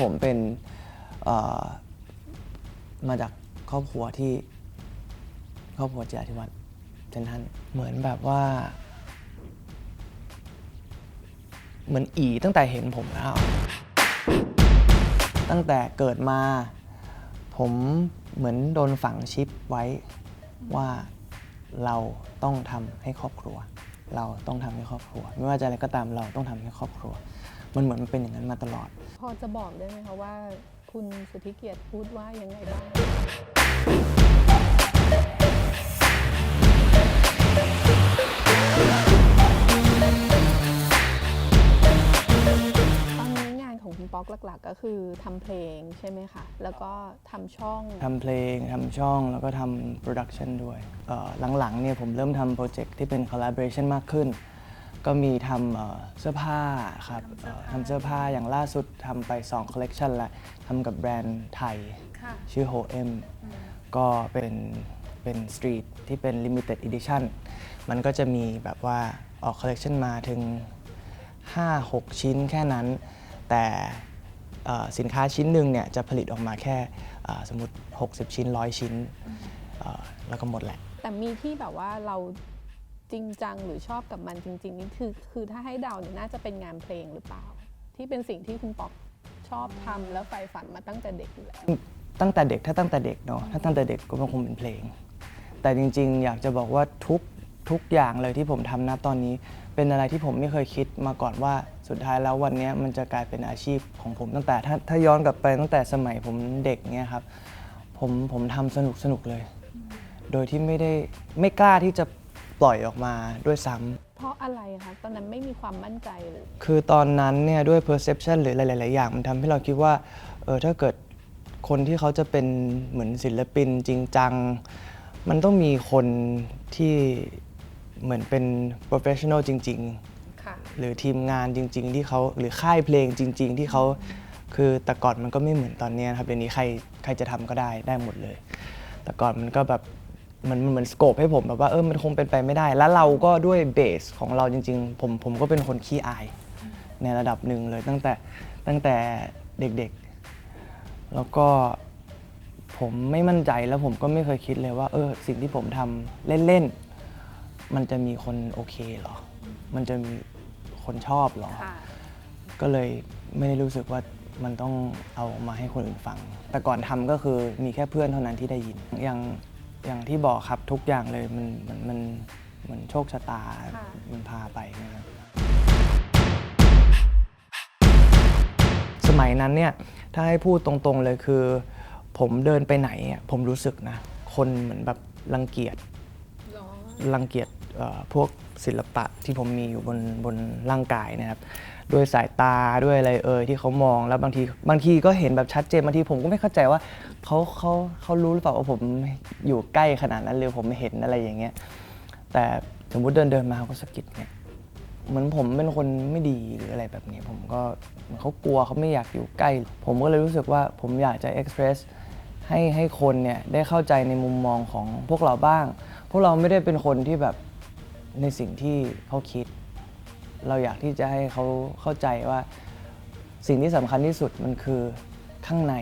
ผมเป็นมาจากครอบครัวที่ครอบครัวเจียที่วัดเซนทันเหมือนแบบว่า เหมือนอีตั้งแต่เห็นผมแล้ว ตั้งแต่เกิดมา ผมเหมือนโดนฝังชิปไว้ว่าเราต้องทำให้ครอบครัว เราต้องทำให้ครอบครัว ไม่ว่าจะอะไรก็ตามเราต้องทำให้ครอบครัว มันเหมือนมันเป็นอย่างนั้นมาตลอด พอจะบอกได้ไหมคะว่า คุณสุทธิเกียรติพูดว่ายังไงบ้างตอนนี้งานของคุณป๊อกหลักๆ ก็คือทำเพลงใช่ไหมคะ แล้วก็ทำช่อง ทำเพลงทำช่องแล้วก็ทำโปรดักชันด้วยเอ่อหลังๆเนี่ยผมเริ่มทำโปรเจกต์ที่เป็น collaboration มากขึ้น ก็มีทำเอ่อเสื้อผ้าครับเอ่อทำเสื้อผ้าอย่างล่าสุดทำไป2 collection แล้วทำกับแบรนด์ไทย ค่ะชื่อ H&M ก็เป็นเป็นสตรีทที่เป็น limited edition มันก็จะมีแบบว่าออกคอลเล t ชันมาถึง 5-6 ชิ้นแค่นั้น แต่เอ่อสินค้าชิ้นหนึ่งเนี่ยจะผลิตออกมาแค่อ่าสมมติ 60 ชิ้น 100 ชิ้นเอ่อแล้วก็หมดแหละ แต่มีที่แบบว่าเรา จริงจังหรือชอบกับมันจริง ๆ นี่คือคือถ้าให้เดาเนี่ยน่าจะเป็นงานเพลงหรือเปล่า ที่เป็นสิ่งที่คุณป๊อกชอบทำแล้วใฝ่ฝันมาตั้งแต่เด็กอยู่แล้ว ตั้งแต่เด็กถ้าตั้งแต่เด็กเนาะถ้าตั้งแต่เด็กก็คงเป็นเพลง แต่จริง ๆ อยากจะบอกว่าทุกทุกอย่างเลยที่ผมทำนะตอนนี้ เป็นอะไรที่ผมไม่เคยคิดมาก่อนว่าสุดท้ายแล้ววันเนี้ยมันจะกลายเป็นอาชีพของผมตั้งแต่ถ้าถ้าย้อนกลับไปตั้งแต่สมัยผมเด็กเนี่ยครับผมผมทำสนุกสนุกเลย โดยที่ไม่ได้ไม่กล้าที่จะ ปล่อยออกมาด้วยซ้ำ เพราะอะไรคะตอนนั้นไม่มีความมั่นใจหรือ คือตอนนั้นเนี่ยด้วย perception หรือหลาย ๆ อย่าง มันทำให้เราคิดว่าเออถ้าเกิดคนที่เขาจะเป็นเหมือนศิลปินจริงจัง มันต้องมีคนที่เหมือนเป็น professional จริง ค่ะ ๆ หรือทีมงานจริง ๆ ที่เขาหรือค่ายเพลงจริง ๆ ที่เขาคือแต่ก่อนมันก็ไม่เหมือนตอนเนี้ยนะครับเดี๋ยวนี้ใครใครจะทำก็ได้ได้หมดเลย แต่ก่อนมันก็แบบ มันมันเหมือนสโคปให้ผมแบบว่าเออมันคงเป็นไปไม่ได้ แล้วเราก็ด้วยเบสของเราจริง ๆ ผมผมก็เป็นคนขี้อาย ในระดับหนึ่งเลยตั้งแต่ตั้งแต่เด็กๆ แล้วก็ผมไม่มั่นใจแล้วผมก็ไม่เคยคิดเลยว่า เออสิ่งที่ผมทำเล่นๆ มันจะมีคนโอเคเหรอ มันจะมีคนชอบเหรอ ค่ะ ก็เลยไม่ได้รู้สึกว่ามันต้องเอามาให้คนอื่นฟัง แต่ก่อนทำก็คือมีแค่เพื่อนเท่านั้นที่ได้ยิน อย่าง อย่างที่บอกครับทุกอย่างเลยมันมันมันเหมือนโชคชะตา ค่ะ มันพาไปนะครับสมัยนั้นเนี่ยถ้าให้พูดตรงๆเลยคือ ผมเดินไปไหนอะผมรู้สึกนะ คนเหมือนแบบรังเกียจรังเกียจเอ่อพวก ศิลปะที่ผมมีอยู่บนบนร่างกายนะครับด้วยสายตาด้วยอะไรเอ่ยที่เขามองแล้วบางทีบางทีก็เห็นแบบชัดเจนบางทีผมก็ไม่เข้าใจว่าเขาเขาเขารู้หรือเปล่าว่าผมอยู่ใกล้ขนาดนั้นหรือผมเห็นอะไรอย่างเงี้ยแต่สมมุติเดินเดินมาเขาก็สะกิดเนี่ยเหมือนผมเป็นคนไม่ดีหรืออะไรแบบนี้ ผมก็เหมือนเขากลัวเขาไม่อยากอยู่ใกล้ ผมก็เลยรู้สึกว่าผมอยากจะเอ็กเพรสให้ให้คนเนี่ยได้เข้าใจในมุมมองของพวกเราบ้าง พวกเราไม่ได้เป็นคนที่แบบ ในสิ่งที่เขาคิด เราอยากที่จะให้เขาเข้าใจว่าสิ่งที่สำคัญที่สุดมันคือข้างใน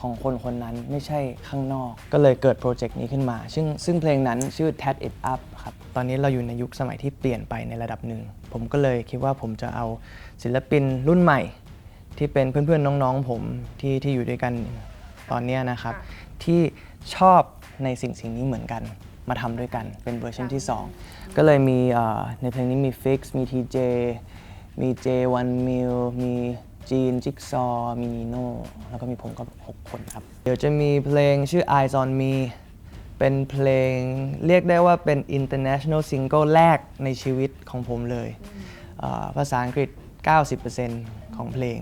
ของคนคนนั้นไม่ใช่ข้างนอก ก็เลยเกิดโปรเจกต์นี้ขึ้นมา ซึ่งซึ่งเพลงนั้นชื่อ Tat It Up ครับ ตอนนี้เราอยู่ในยุคสมัยที่เปลี่ยนไปในระดับหนึ่ง ผมก็เลยคิดว่าผมจะเอาศิลปินรุ่นใหม่ ที่เป็นเพื่อนๆน้องๆผมที่ที่อยู่ด้วยกันตอนเนี้ยนะครับค่ะที่ชอบในสิ่งสิ่งนี้เหมือนกัน มาทำด้วยกันเป็นเวอร์ชันที่ 2 ก็เลยมีเอ่อในเพลงนี้มี Fix มี TJ มี J1 Mil มีจีน จิ๊กซอ มีนีโน่ แล้วก็มีผมก็ 6 คนครับ เดี๋ยวจะมีเพลงชื่อ Eyes on Me เป็นเพลงเรียกได้ว่าเป็น international single แรกในชีวิตของผมเลยเอ่อภาษาอังกฤษ 90%ของเพลง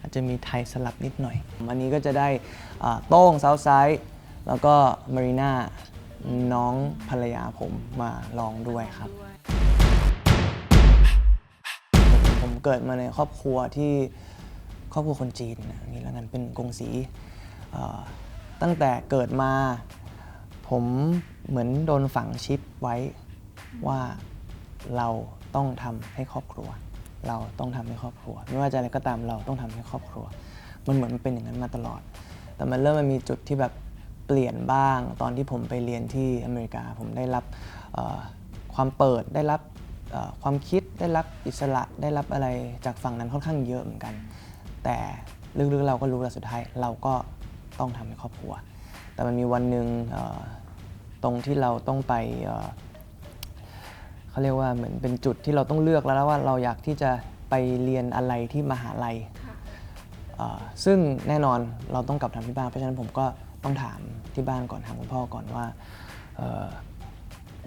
อาจจะมีไทยสลับนิดหน่อย วันนี้ก็จะได้อ่าโต้งเซาไซด์แล้วก็มารีน่า น้องภรรยาผมมาลองด้วยครับ ผมเกิดมาในครอบครัวที่ครอบครัวคนจีนนะนี่แล้วกันเป็นกงสีตั้งแต่เกิดมา ผมเหมือนโดนฝังชิปไว้ว่าเราต้องทำให้ครอบครัว เราต้องทำให้ครอบครัว ไม่ว่าจะอะไรก็ตามเราต้องทำให้ครอบครัว มันเหมือนมันเป็นอย่างนั้นมาตลอด แต่มันเริ่มมันมีจุดที่แบบ เปลี่ยนบ้าง ตอนที่ผมไปเรียนที่อเมริกา ผมได้รับความเปิดได้รับความคิดได้รับอิสระได้รับอะไรจากฝั่งนั้นค่อนข้างเยอะเหมือนกัน แต่ลึกๆเราก็รู้แหละสุดท้ายเราก็ต้องทำให้ครอบครัว แต่มันมีวันหนึ่งตรงที่เราต้องไปเเขาเรียกว่าเหมือนเป็นจุดที่เราต้องเลือกแล้วว่าเราอยากที่จะไปเรียนอะไรที่มหาลัยซึ่งแน่นอนเราต้องกลับทำที่บ้านเพราะฉะนั้นผมก็ ต้องถามที่บ้านก่อนถามคุณพ่อก่อนว่าเออ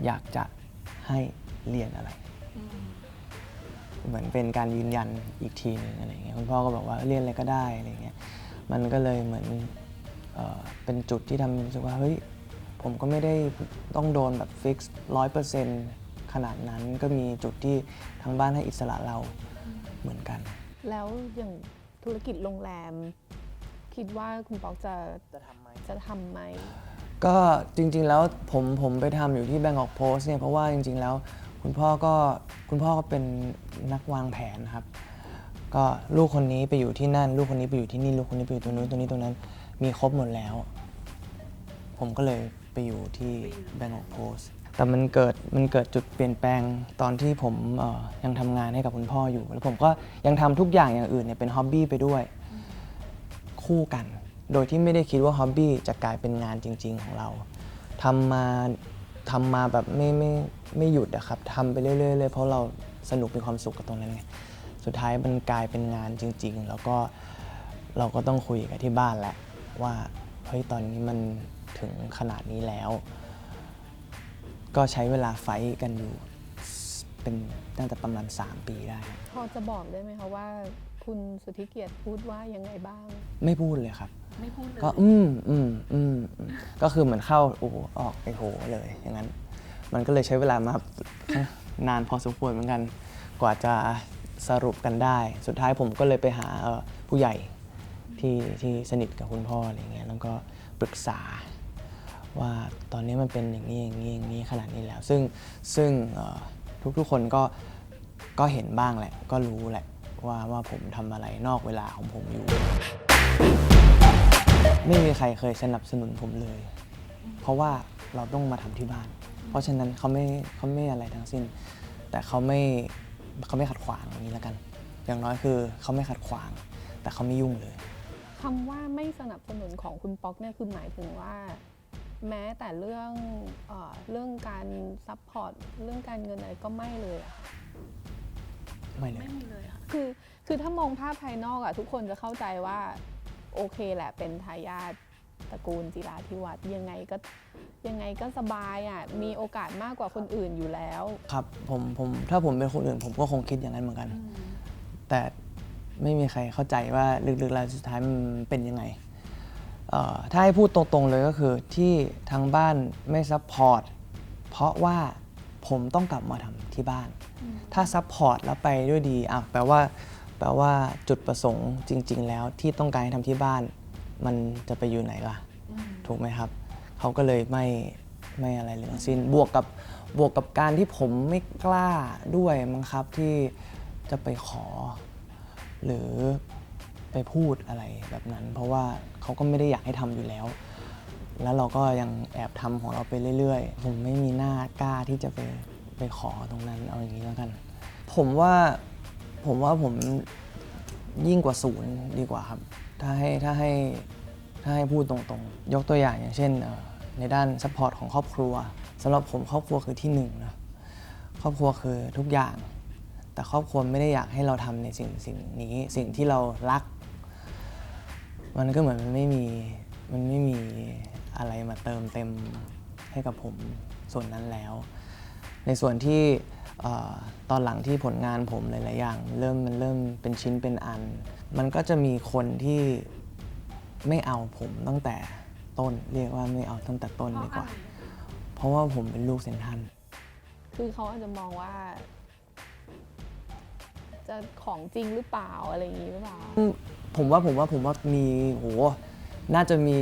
อยากจะให้เรียนอะไร เหมือนเป็นการยืนยันอีกทีหนึงอะไรเงี้ยคุณพ่อก็บอกว่าเรียนอะไรก็ได้อะไรเงี้ยมันก็เลยเหมือนเอ่อเป็นจุดที่ทำให้รู้สึกว่าเฮ้ยผมก็ไม่ได้ต้องโดนแบบฟิกซ์ร้อยเปอร์เซ็นต์ขนาดนั้นก็มีจุดที่ทางบ้านให้อิสระเราเหมือนกัน แล้วอย่างธุรกิจโรงแรม คิดว่าคุณป๊อกจะจะทำไหม จะทำไหม ก็จริง ๆ แล้วผมผมไปทำอยู่ที่ Bangkok Post เนี่ยเพราะว่าจริง ๆ แล้วคุณพ่อก็คุณพ่อก็เป็นนักวางแผนครับ ก็ลูกคนนี้ไปอยู่ที่นั่น ลูกคนนี้ไปอยู่ที่นี่ ลูกคนนี้ไปอยู่ตรงนู้นตรงนี้ตรงนั้น มีครบหมดแล้ว ผมก็เลยไปอยู่ที่ Bangkok Post แต่มันเกิดมันเกิดจุดเปลี่ยนแปลงตอนที่ผมเอ่อยังทำงานให้กับคุณพ่ออยู่ แล้วผมก็ยังทำทุกอย่างอย่างอื่นเนี่ยเป็นฮ็อบบี้ไปด้วย คู่กัน โดยที่ไม่ได้คิดว่าฮ็อบบี้จะกลายเป็นงานจริง ๆ ของเราทำมาทำมาแบบไม่ไม่ไม่หยุดอะครับทำไปเรื่อยๆเลยเพราะเราสนุกมีความสุขกับตรงนั้นไงสุดท้ายมันกลายเป็นงานจริง ๆ แล้วก็เราก็ต้องคุยกับที่บ้านแหละว่าเฮ้ยตอนนี้มันถึงขนาดนี้แล้ว ก็ใช้เวลาไฟท์กันอยู่เป็นตั้งแต่ประมาณ 3 ปีได้ พอจะบอกได้ไหมคะว่า คุณสุทธิเกียรติพูดว่ายังไงบ้าง ไม่พูดเลยครับ ไม่พูดเลยก็อืมอืมอืมอืมก็คือเหมือนเข้าโอ้โหออกไอโหเลยอย่างนั้น มันก็เลยใช้เวลามา นานพอสมควรเหมือนกัน กว่าจะสรุปกันได้ สุดท้ายผมก็เลยไปหาเอ่อผู้ใหญ่ที่ที่สนิทกับคุณพ่ออะไรเงี้ยแล้วก็ปรึกษา ว่าตอนนี้มันเป็นอย่างนี้อย่างนี้อย่างนี้ขนาดนี้แล้ว ซึ่งซึ่งเอ่อทุกๆคนก็ก็เห็นบ้างแหละ ก็รู้แหละว่าว่าผมทำอะไรนอกเวลาของผมอยู่ ไม่มีใครเคยสนับสนุนผมเลย เพราะว่าเราต้องมาทำที่บ้าน เพราะฉะนั้นเขาไม่เขาไม่อะไรทั้งสิ้น แต่เขาไม่เขาไม่ขัดขวางอย่างนี้แล้วกัน อย่างน้อยคือเขาไม่ขัดขวาง แต่เขาไม่ยุ่งเลยคำว่าไม่สนับสนุนของคุณป๊อกเนี่ยคือหมายถึงว่า แม้แต่เรื่องเออเรื่องการซัพพอร์ตเรื่องการเงินอะไรก็ไม่เลยอะค่ะไม่เลยไม่มีเลยค่ะคือคือถ้ามองภาพภายนอกอะทุกคนจะเข้าใจว่า โอเคแหละเป็นทายาทตระกูลจิราธิวัฒน์ยังไงก็ยังไงก็สบายอะมีโอกาสมากกว่าคนอื่นอยู่แล้ว ครับผมผมถ้าผมเป็นคนอื่นผมก็คงคิดอย่างนั้นเหมือนกัน แต่ไม่มีใครเข้าใจว่าลึกๆแล้วสุดท้ายมันเป็นยังไงเอ่อถ้าให้พูดตรงๆเลยก็คือที่ทางบ้านไม่ซัพพอร์ตเพราะว่าผมต้องกลับมาทำที่บ้าน ถ้าซัพพอร์ตแล้วไปด้วยดีอะแปลว่า แปลว่าจุดประสงค์จริง ๆ แล้วที่ต้องการให้ทำที่บ้าน มันจะไปอยู่ไหนล่ะ ถูกไหมครับ เขาก็เลยไม่ไม่อะไรเลยทั้งสิ้นบวกกับบวกกับการที่ผมไม่กล้าด้วยมั้งครับที่จะไปขอ หรือไปพูดอะไรแบบนั้น เพราะว่าเขาก็ไม่ได้อยากให้ทำอยู่แล้ว แล้วเราก็ยังแอบทำของเราไปเรื่อยๆ ผมไม่มีหน้ากล้าที่จะไปไปขอตรงนั้นเอาอย่างนี้แล้วกัน ผมว่า ผมว่าผมยิ่งกว่าศูนย์ดีกว่าครับ ถ้าให้ถ้าให้ถ้าให้พูดตรงๆ ยกตัวอย่างอย่างเช่นในด้านซัพพอร์ตของครอบครัวสำหรับผมครอบครัวคือที่หนึ่งนะครอบครัวคือทุกอย่าง แต่ครอบครัวไม่ได้อยากให้เราทำในสิ่งสิ่งนี้สิ่งที่เรารัก มันก็เหมือนมันไม่มีมันไม่มีอะไรมาเติมเต็มให้กับผมส่วนนั้นแล้ว ในส่วนที่ ตอนหลังที่ผลงานผมหลาย ๆ อย่าง เริ่มมันเริ่มเป็นชิ้นเป็นอัน มันก็จะมีคนที่ไม่เอาผมตั้งแต่ต้น เรียกว่าไม่เอาตั้งแต่ต้นดีกว่า เพราะว่าผมเป็นลูกเซนทรันคือเขาอาจจะมองว่า จะของจริงหรือเปล่าอะไรอย่างนี้หรือเปล่า ผมว่าผมว่าผมว่ามีโหน่าจะมี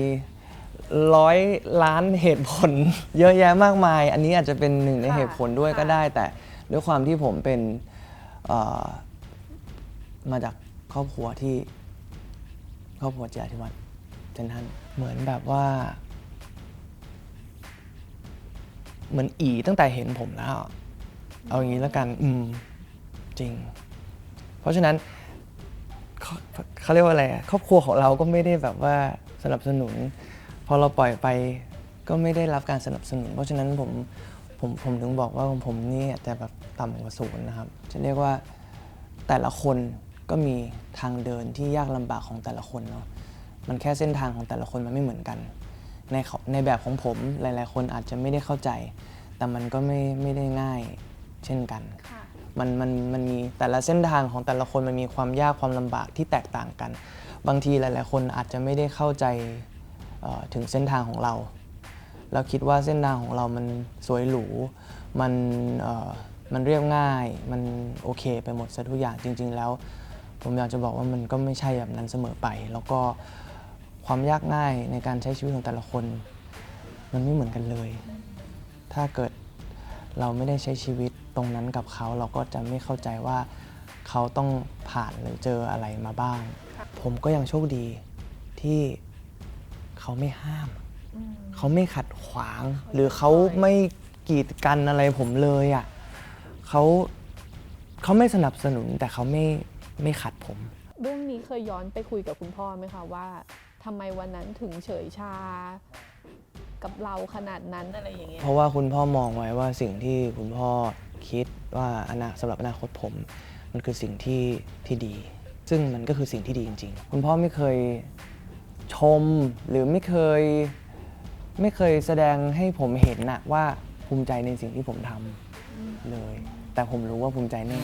ร้อยล้านเหตุผล เยอะแยะมากมาย อันนี้อาจจะเป็นหนึ่งในค่ะเหตุผลด้วยค่ะก็ได้แต่ ด้วยความที่ผมเป็นมาจากครอบครัวที่ครอบครัวเจิราธิวัฒน์เซนทันเหมือนแบบว่า เหมือนอีตั้งแต่เห็นผมแล้ว เอาอย่างนี้แล้วกันอืมจริง เพราะฉะนั้นเขาเขาเรียกว่าอะไรครอบครัวของเราก็ไม่ได้แบบว่าสนับสนุน พอเราปล่อยไปก็ไม่ได้รับการสนับสนุน เพราะฉะนั้นผม ผมผมถึงบอกว่าของผมนี่อาจจะแบบต่ำกว่าศูนย์นะครับ จะเรียกว่าแต่ละคนก็มีทางเดินที่ยากลำบากของแต่ละคนเนาะมันแค่เส้นทางของแต่ละคนมันไม่เหมือนกัน ในเขาในแบบของผมหลาย ๆ คนอาจจะไม่ได้เข้าใจ แต่มันก็ไม่ไม่ได้ง่ายเช่นกันค่ะมันมันมันมีแต่ละเส้นทางของแต่ละคนมันมีความยากความลำบากที่แตกต่างกัน บางทีหลาย ๆ คนอาจจะไม่ได้เข้าใจเอ่อถึงเส้นทางของเรา เราคิดว่าเส้นทางของเรามันสวยหรู มันเอ่อมันเรียบง่าย มันโอเคไปหมดซะทุกอย่างจริง ๆ แล้ว ผมอยากจะบอกว่ามันก็ไม่ใช่แบบนั้นเสมอไป แล้วก็ความยากง่ายในการใช้ชีวิตของแต่ละคน มันไม่เหมือนกันเลย ถ้าเกิดเราไม่ได้ใช้ชีวิตตรงนั้นกับเขา เราก็จะไม่เข้าใจว่าเขาต้องผ่านหรือเจออะไรมาบ้าง ผมก็ยังโชคดีที่เขาไม่ห้าม เขาไม่ขัด ขวาง หรือเขาไม่กีดกันอะไรผมเลยอะเขาเขาไม่สนับสนุนแต่เขาไม่ไม่ขัดผม เรื่องนี้เคยย้อนไปคุยกับคุณพ่อไหมคะว่าทำไมวันนั้นถึงเฉยชา กับเราขนาดนั้นอะไรอย่างเงี้ยเพราะว่าคุณพ่อมองไว้ว่าสิ่งที่คุณพ่อคิดว่าอนาสำหรับอนาคตผม มันคือสิ่งที่ที่ดี ซึ่งมันก็คือสิ่งที่ดีจริง ๆ คุณพ่อไม่เคยชมหรือไม่เคย ไม่เคยแสดงให้ผมเห็นนะว่าภูมิใจในสิ่งที่ผมทำเลย แต่ผมรู้ว่าภูมิใจแน่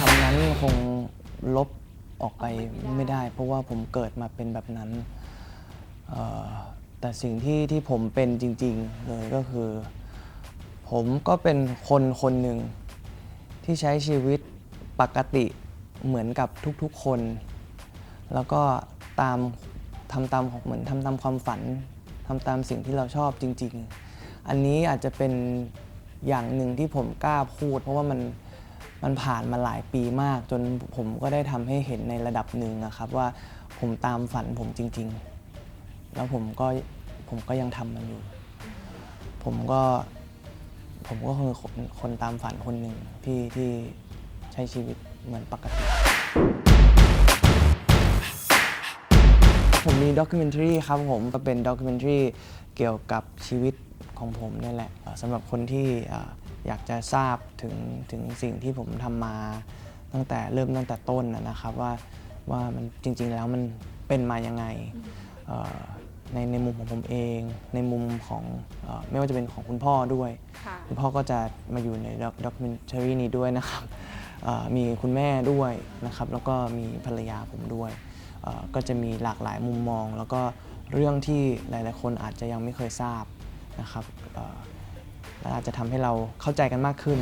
คำนั้นคงลบออกไปไม่ได้ เพราะว่าผมเกิดมาเป็นแบบนั้น แต่สิ่งที่ที่ผมเป็นจริง ๆ เลยก็คือ ผมก็เป็นคนคนหนึ่งที่ใช้ชีวิตปกติเหมือนกับทุกๆคน แล้วก็ตามทำตามของเหมือนทำตามความฝันทำตามสิ่งที่เราชอบจริง ๆ อันนี้อาจจะเป็นอย่างหนึ่งที่ผมกล้าพูด เพราะว่ามันมันผ่านมาหลายปีมาก จนผมก็ได้ทำให้เห็นในระดับหนึ่งนะครับว่าผมตามฝันผมจริง ๆ แล้วผมก็ผมก็ยังทำมันอยู่ ผมก็ผมก็คือคนคนตามฝันคนหนึ่งที่ที่ใช้ชีวิตเหมือนปกติ มมีด็อกิเมนทรีครับผมก็เป็นด็อกิเมนทรีเกี่ยวกับชีวิตของผมนี่แหละเอ่อสำหรับคนที่เอ่ออยากจะทราบถึงถึงสิ่งที่ผมทำมาตั้งแต่เริ่มตั้งแต่ต้นนะนะครับว่าว่ามันจริงๆแล้วมันเป็นมายังไงเอ่อในในมุมของผมเอง ในมุมของเออไม่ว่าจะเป็นของคุณพ่อด้วยค่ะคุณพ่อก็จะมาอยู่ในด็อกิเมนทรีนี้ด้วยนะครับเอ่อมีคุณแม่ด้วยนะครับ แล้วก็มีภรรยาผมด้วยเอ่อ ก็จะมีหลากหลายมุมมอง แล้วก็เรื่องที่หลาย ๆ คนอาจจะยังไม่เคยทราบนะครับและอาจจะทำให้เราเข้าใจกันมากขึ้น